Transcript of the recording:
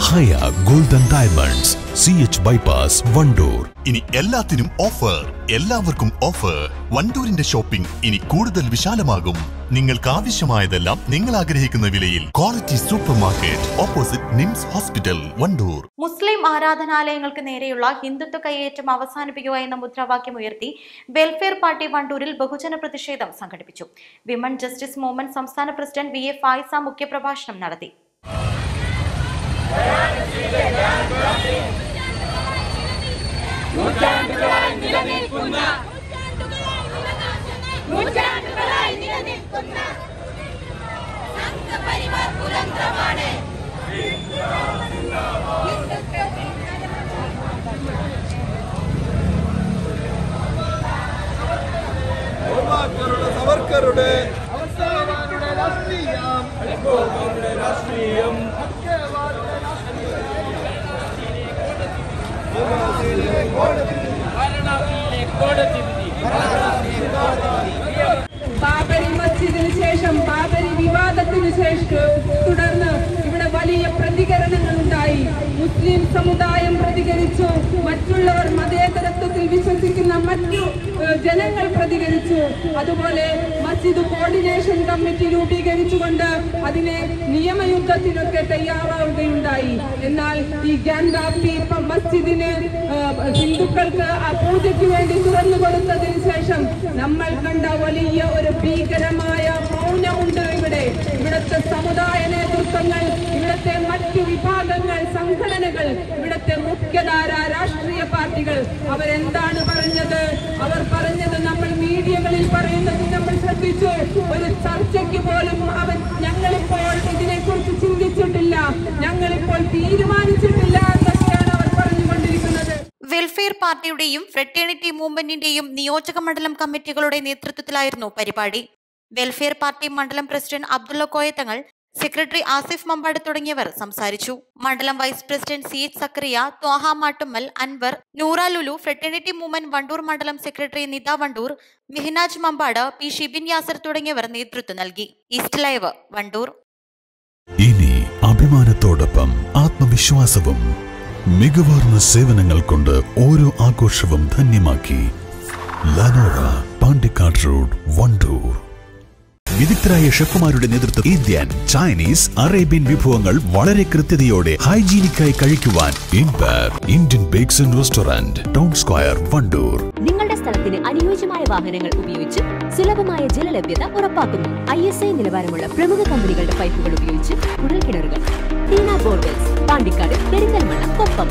Haya golden diamonds C H bypass Wandoor. ഇനി എല്ലാത്തിനും offer എല്ലാവർക്കും ഓഫർ വണ്ടൂരിന്റെ ഷോപ്പിംഗ് ഇനി കൂടുതൽ വിശാലമാകും. നിങ്ങൾക്ക് ആവശ്യമായതെല്ലാം നിങ്ങൾ ആഗ്രഹിക്കുന്ന വിലയിൽ. Quality super market opposite NIMS hospital Wandoor. Muslim ആരാധനാലയങ്ങൾക്ക് നേരെയുള്ള ഹിന്ദുത്വ കൈയേറ്റം അവസാനിപ്പിക്കുക എന്ന മുദ്രാവാക്യം ഉയർത്തി വെൽഫെയർ പാർട്ടി വണ്ടൂരിൽ ബഹുജന പ്രതിഷേധം സംഘടിപ്പിച്ചു. വിമൻ ജസ്റ്റിസ് മൂവ്മെന്റ് സംസ്ഥാന പ്രസിഡന്റ് വി എ ഫായിസ മുഖ്യപ്രഭാഷണം നടത്തി. നൂറ്റാണ്ടുകളായി നിലനിൽക്കുന്ന സംഘപരിവാർ കുതന്ത്രമാണ് സവർക്കറുടെ രാഷ്ട്രീയം. രാഷ്ട്രീയം. ബാബരി മസ്ജിദിന് ശേഷം ബാബരി വിവാദത്തിന് ശേഷം തുടർന്ന് ഇവിടെ വലിയ പ്രതികരണങ്ങൾ ഉണ്ടായി മുസ്ലിം സമുദായം പ്രതികരിച്ചു മറ്റുള്ളവർ മതേതരത്വത്തിൽ വിശ്വസിക്കുന്ന മറ്റു ജനങ്ങൾ പ്രതികരിച്ചു അതുപോലെ മസ്ജിദ് കോർഡിനേഷൻ കമ്മിറ്റി രൂപീകരിച്ചുകൊണ്ട് അതിനെ നിയമയുദ്ധത്തിനൊക്കെ തയ്യാറാവുകയുണ്ടായി. എന്നാൽ ഈ ഗാൻഡാപ്പി മസ്ജിദിന് ഹിന്ദുക്കൾക്ക് ആ പൂജയ്ക്ക് വേണ്ടി തുറന്നു കൊടുത്തതിന് ശേഷം നമ്മൾ കണ്ട വലിയ ഒരു ഭീകരമായ മൗനമുണ്ട് ഇവിടെ. ഇവിടുത്തെ സമുദായ നേതൃത്വങ്ങൾ ഇവിടുത്തെ മറ്റു വിഭാഗങ്ങൾ മുഖ്യധാര രാഷ്ട്രീയ പാർട്ടികൾ അവരെന്താണ് പറഞ്ഞത്? അവർ പറഞ്ഞത് നമ്മൾ മീഡിയകളിൽ പറയുന്നത് നമ്മൾ ശ്രദ്ധിച്ചു. ഒരു ചർച്ചയ്ക്ക് പോലും അവർ ഞങ്ങളിപ്പോൾ ഇതിനെക്കുറിച്ച് ചിന്തിച്ചിട്ടില്ല. ഞങ്ങളിപ്പോൾ തീരുമാനിച്ചിട്ടില്ല അവർ വെൽഫെയർ പാർട്ടിയുടെയും ഫ്രറ്റേണിറ്റി മൂവ്മെന്റിന്റെയും നിയോജക മണ്ഡലം കമ്മിറ്റികളുടെ നേതൃത്വത്തിലായിരുന്നു പരിപാടി. വെൽഫെയർ പാർട്ടി മണ്ഡലം പ്രസിഡന്റ് അബ്ദുള്ള കോയത്തങ്ങൾ സെക്രട്ടറി ആസിഫ് മമ്പാട് തുടങ്ങിയവർ സംസാരിച്ചു. മണ്ഡലം vice president C H Zakariya Thwaha Mattummal Anwar Noora Lulu fraternity movement Wandoor മണ്ഡലം സെക്രട്ടറി നിത വണ്ടൂർ മിഹിനാജ് മമ്പാട് പി ഷിബിൻ യാസർ തുടങ്ങിയവർ നേതൃത്വം നൽകി. East live Wandoor. ഇനി അഭിമാനത്തോടൊപ്പം ആത്മവിശ്വാസവും മികവാർന്ന സേവനങ്ങൾ കൊണ്ട് ഓരോ ആഘോഷവും ധന്യമാക്കി. ലനോറ പാണ്ടിക്കാട് റോഡ് വണ്ടൂർ വിദഗ്ധരായ ഷെഫുമാരുടെ നേതൃത്വം ഇന്ത്യൻ ചൈനീസ് അറേബ്യൻ വിഭവങ്ങൾ വളരെ കൃത്യതയോടെ ഹൈജീനിക്കായി കഴിക്കുവാൻ Indian bakes and restaurant town square Wandoor. നിങ്ങളുടെ സ്ഥലത്തിന് അനുയോജ്യമായ വാഹനങ്ങൾ ഉപയോഗിച്ച് സുലഭമായ ജലലഭ്യത ഉറപ്പാക്കുന്നു. ഐ എസ് ഐ നിലവാരമുള്ള പ്രമുഖ കമ്പനികളുടെ പൈപ്പുകൾ ഉപയോഗിച്ച് കുഴൽക്കിണറുകൾ കിണറുകൾ പാണ്ടിക്കാട് പെരിന്തൽമണ്ണ കൊപ്പം.